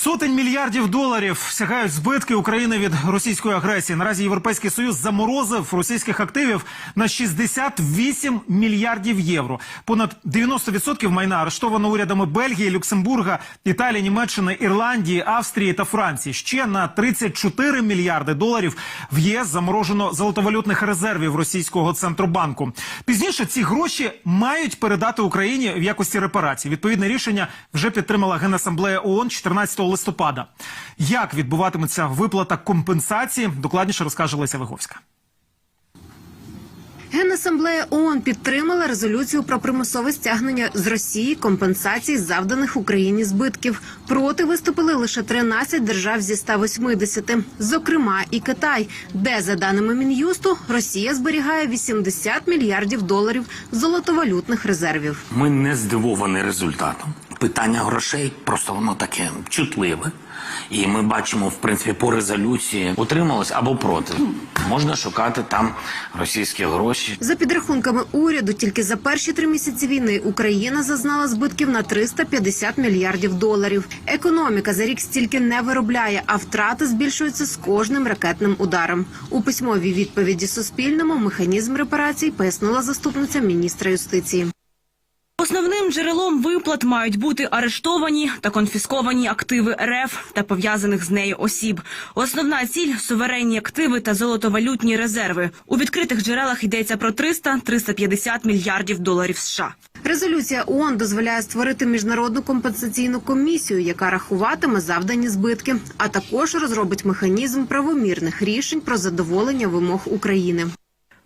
Сотень мільярдів доларів сягають збитки України від російської агресії. Наразі Європейський союз заморозив російських активів на 68 мільярдів євро. Понад 90% майна арештовано урядами Бельгії, Люксембурга, Італії, Німеччини, Ірландії, Австрії та Франції. Ще на 34 мільярди доларів в ЄС заморожено золотовалютних резервів російського центробанку. Пізніше ці гроші мають передати Україні в якості репарацій. Відповідне рішення вже підтримала Генасамблея ООН 14 листопада. Як відбуватиметься виплата компенсації? Докладніше розкаже Леся Виговська. Генасамблея ООН підтримала резолюцію про примусове стягнення з Росії компенсацій завданих Україні збитків. Проти виступили лише 13 держав зі 180, зокрема і Китай, де за даними мін'юсту Росія зберігає 80 мільярдів доларів золотовалютних резервів. Ми не здивовані результатом. Питання грошей просто воно таке чутливе. І ми бачимо, в принципі, по резолюції утрималось або проти. Можна шукати там російські гроші. За підрахунками уряду, тільки за перші три місяці війни Україна зазнала збитків на 350 мільярдів доларів. Економіка за рік стільки не виробляє, а втрати збільшуються з кожним ракетним ударом. У письмовій відповіді Суспільному механізм репарацій пояснила заступниця міністра юстиції. Основним джерелом виплат мають бути арештовані та конфісковані активи РФ та пов'язаних з нею осіб. Основна ціль суверенні активи та золотовалютні резерви. У відкритих джерелах йдеться про 300-350 мільярдів доларів США. Резолюція ООН дозволяє створити міжнародну компенсаційну комісію, яка рахуватиме завдані збитки, а також розробить механізм правомірних рішень про задоволення вимог України.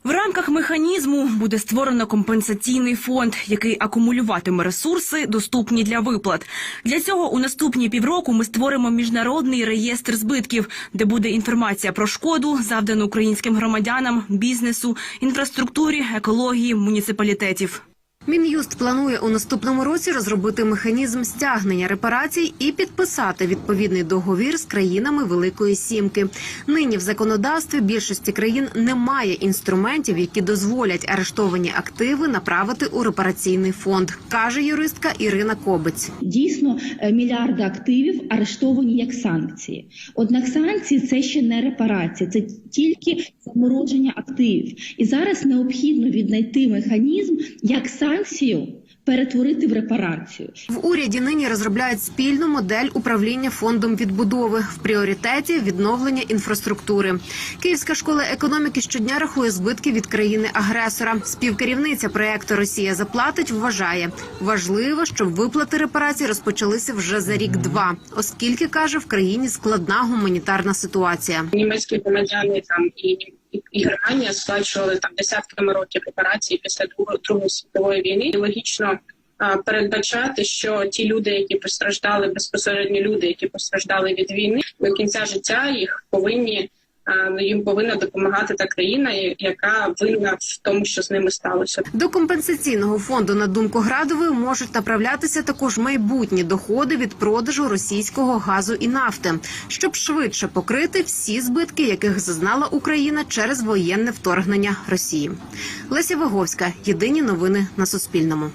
В рамках механізму буде створено компенсаційний фонд, який акумулюватиме ресурси, доступні для виплат. Для цього у наступні півроку ми створимо міжнародний реєстр збитків, де буде інформація про шкоду, завдану українським громадянам, бізнесу, інфраструктурі, екології, муніципалітетів. Мін'юст планує у наступному році розробити механізм стягнення репарацій і підписати відповідний договір з країнами Великої Сімки. Нині в законодавстві більшості країн немає інструментів, які дозволять арештовані активи направити у репараційний фонд, каже юристка Ірина Кобець. Дійсно, е, мільярди активів арештовані як санкції. Однак санкції це ще не репарація, це тільки замороження активів. І зараз необхідно віднайти механізм, як санкцію перетворити в репарацію. В уряді нині розробляють спільну модель управління фондом відбудови в пріоритеті відновлення інфраструктури. Київська школа економіки щодня рахує збитки від країни-агресора. Співкерівниця проекту Росія заплатить вважає важливо, щоб виплати репарацій розпочалися вже за рік-два, оскільки каже в країні складна гуманітарна ситуація. німецькі громадяни там і, і, Германія сплачували там десятками років репарації після Другої світової війни. І логічно передбачати, що ті люди, які постраждали безпосередньо люди, які постраждали від війни, до кінця життя їх повинні. А, ну, Їм повинна допомагати та країна, яка винна в тому, що з ними сталося. До компенсаційного фонду на думку Градової можуть направлятися також майбутні доходи від продажу російського газу і нафти, щоб швидше покрити всі збитки, яких зазнала Україна через воєнне вторгнення Росії. Леся Виговська. Єдині новини на Суспільному.